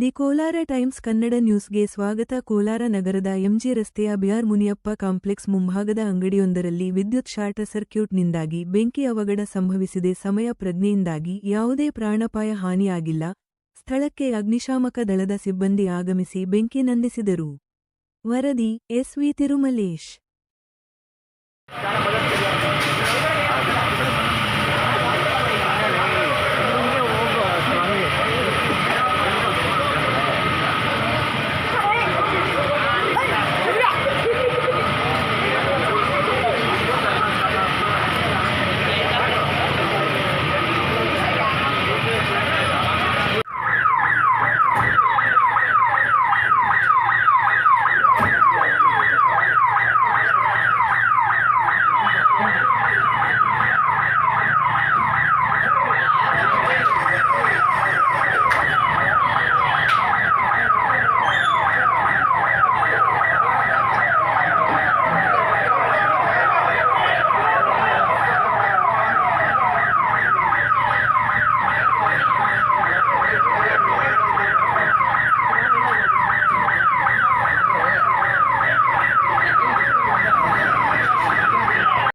The Kolar times Kannada ನ್ಯೂಸ್ಗೆ ಸ್ವಾಗತ. ಕೋಲಾರ ನಗರದ ಎಂಜಿ ರಸ್ತೆಯ ಬಿಆರ್ ಮುನಿಯಪ್ಪ ಕಾಂಪ್ಲೆಕ್ಸ್ ಮುಂಭಾಗದ ಅಂಗಡಿಯೊಂದರಲ್ಲಿ ವಿದ್ಯುತ್ ಶಾರ್ಟ್ ಸರ್ಕ್ಯೂಟ್ನಿಂದಾಗಿ ಬೆಂಕಿ ಅವಘಡ ಸಂಭವಿಸಿದೆ. ಸಮಯ ಪ್ರಜ್ಞೆಯಿಂದಾಗಿ ಯಾವುದೇ ಪ್ರಾಣಪಾಯ ಹಾನಿಯಾಗಿಲ್ಲ. ಸ್ಥಳಕ್ಕೆ ಅಗ್ನಿಶಾಮಕ ದಳದ ಸಿಬ್ಬಂದಿ ಆಗಮಿಸಿ ಬೆಂಕಿ ನಂದಿಸಿದರು. ವರದಿ ಎಸ್ವಿ ತಿರುಮಲೇಶ್.